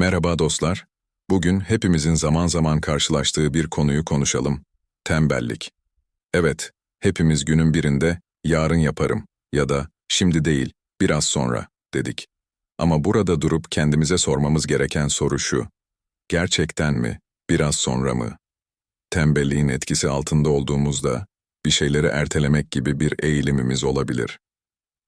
Merhaba dostlar. Bugün hepimizin zaman zaman karşılaştığı bir konuyu konuşalım. Tembellik. Evet, hepimiz günün birinde yarın yaparım ya da şimdi değil, biraz sonra dedik. Ama burada durup kendimize sormamız gereken soru şu. Gerçekten mi, biraz sonra mı? Tembelliğin etkisi altında olduğumuzda bir şeyleri ertelemek gibi bir eğilimimiz olabilir.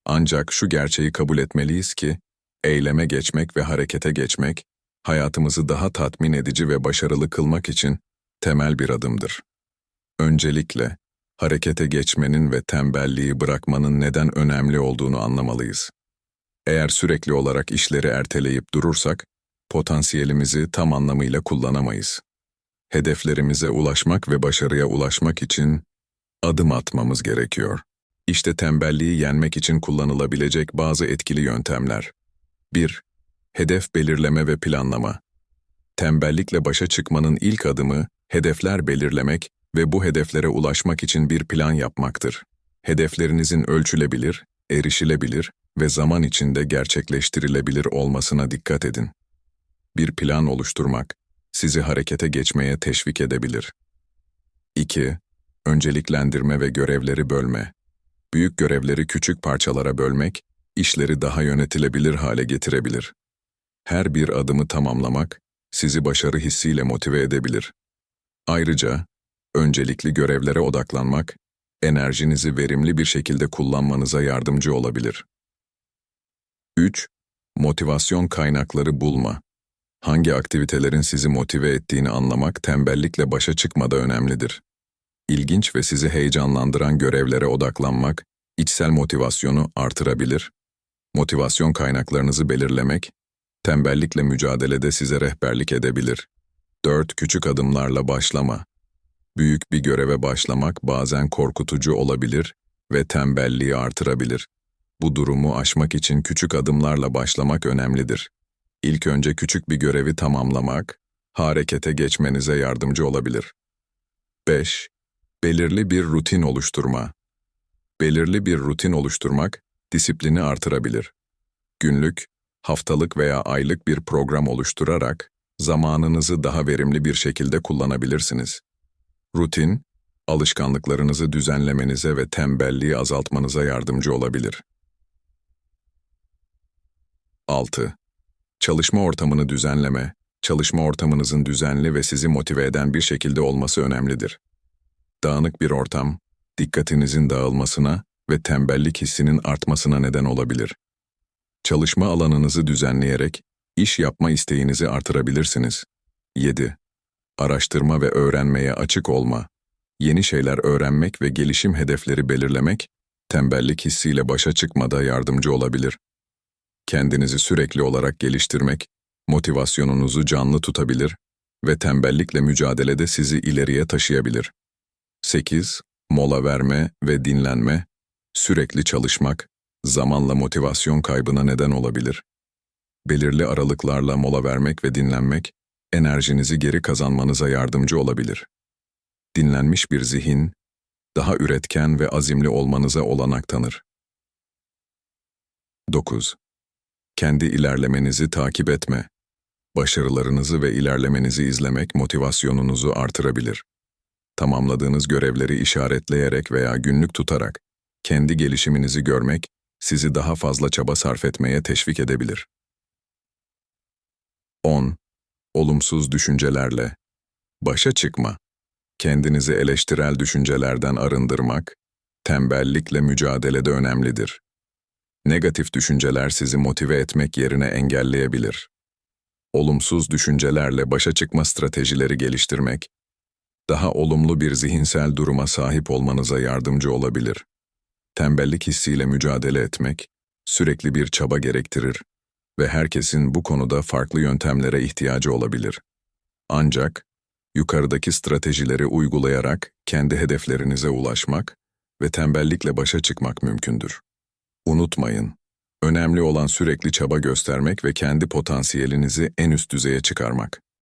Ancak şu gerçeği kabul etmeliyiz ki, eyleme geçmek ve harekete geçmek, hayatımızı daha tatmin edici ve başarılı kılmak için temel bir adımdır. Öncelikle, harekete geçmenin ve tembelliği bırakmanın neden önemli olduğunu anlamalıyız. Eğer sürekli olarak işleri erteleyip durursak, potansiyelimizi tam anlamıyla kullanamayız. Hedeflerimize ulaşmak ve başarıya ulaşmak için adım atmamız gerekiyor. İşte tembelliği yenmek için kullanılabilecek bazı etkili yöntemler. 1. Hedef belirleme ve planlama. Tembellikle başa çıkmanın ilk adımı, hedefler belirlemek ve bu hedeflere ulaşmak için bir plan yapmaktır. Hedeflerinizin ölçülebilir, erişilebilir ve zaman içinde gerçekleştirilebilir olmasına dikkat edin. Bir plan oluşturmak, sizi harekete geçmeye teşvik edebilir. 2. Önceliklendirme ve görevleri bölme. Büyük görevleri küçük parçalara bölmek, işleri daha yönetilebilir hale getirebilir. Her bir adımı tamamlamak, sizi başarı hissiyle motive edebilir. Ayrıca, öncelikli görevlere odaklanmak, enerjinizi verimli bir şekilde kullanmanıza yardımcı olabilir. 3. Motivasyon kaynakları bulma. Hangi aktivitelerin sizi motive ettiğini anlamak tembellikle başa çıkmada önemlidir. İlginç ve sizi heyecanlandıran görevlere odaklanmak, içsel motivasyonu artırabilir. Motivasyon kaynaklarınızı belirlemek, tembellikle mücadelede size rehberlik edebilir. 4. Küçük adımlarla başlama. Büyük bir göreve başlamak bazen korkutucu olabilir ve tembelliği artırabilir. Bu durumu aşmak için küçük adımlarla başlamak önemlidir. İlk önce küçük bir görevi tamamlamak, harekete geçmenize yardımcı olabilir. 5. Belirli bir rutin oluşturma. Belirli bir rutin oluşturmak, disiplini artırabilir. Günlük, haftalık veya aylık bir program oluşturarak, zamanınızı daha verimli bir şekilde kullanabilirsiniz. Rutin, alışkanlıklarınızı düzenlemenize ve tembelliği azaltmanıza yardımcı olabilir. 6. Çalışma ortamını düzenleme, çalışma ortamınızın düzenli ve sizi motive eden bir şekilde olması önemlidir. Dağınık bir ortam, dikkatinizin dağılmasına ve tembellik hissinin artmasına neden olabilir. Çalışma alanınızı düzenleyerek iş yapma isteğinizi artırabilirsiniz. 7. Araştırma ve öğrenmeye açık olma. Yeni şeyler öğrenmek ve gelişim hedefleri belirlemek, tembellik hissiyle başa çıkmada yardımcı olabilir. Kendinizi sürekli olarak geliştirmek, motivasyonunuzu canlı tutabilir ve tembellikle mücadelede sizi ileriye taşıyabilir. 8. Mola verme ve dinlenme, sürekli çalışmak, zamanla motivasyon kaybına neden olabilir. Belirli aralıklarla mola vermek ve dinlenmek, enerjinizi geri kazanmanıza yardımcı olabilir. Dinlenmiş bir zihin, daha üretken ve azimli olmanıza olanak tanır. 9. Kendi ilerlemenizi takip etme. Başarılarınızı ve ilerlemenizi izlemek motivasyonunuzu artırabilir. Tamamladığınız görevleri işaretleyerek veya günlük tutarak kendi gelişiminizi görmek sizi daha fazla çaba sarf etmeye teşvik edebilir. 10. Olumsuz düşüncelerle başa çıkma. Kendinizi eleştirel düşüncelerden arındırmak, tembellikle mücadelede önemlidir. Negatif düşünceler sizi motive etmek yerine engelleyebilir. Olumsuz düşüncelerle başa çıkma stratejileri geliştirmek, daha olumlu bir zihinsel duruma sahip olmanıza yardımcı olabilir. Tembellik hissiyle mücadele etmek, sürekli bir çaba gerektirir ve herkesin bu konuda farklı yöntemlere ihtiyacı olabilir. Ancak, yukarıdaki stratejileri uygulayarak kendi hedeflerinize ulaşmak ve tembellikle başa çıkmak mümkündür. Unutmayın, önemli olan sürekli çaba göstermek ve kendi potansiyelinizi en üst düzeye çıkarmak.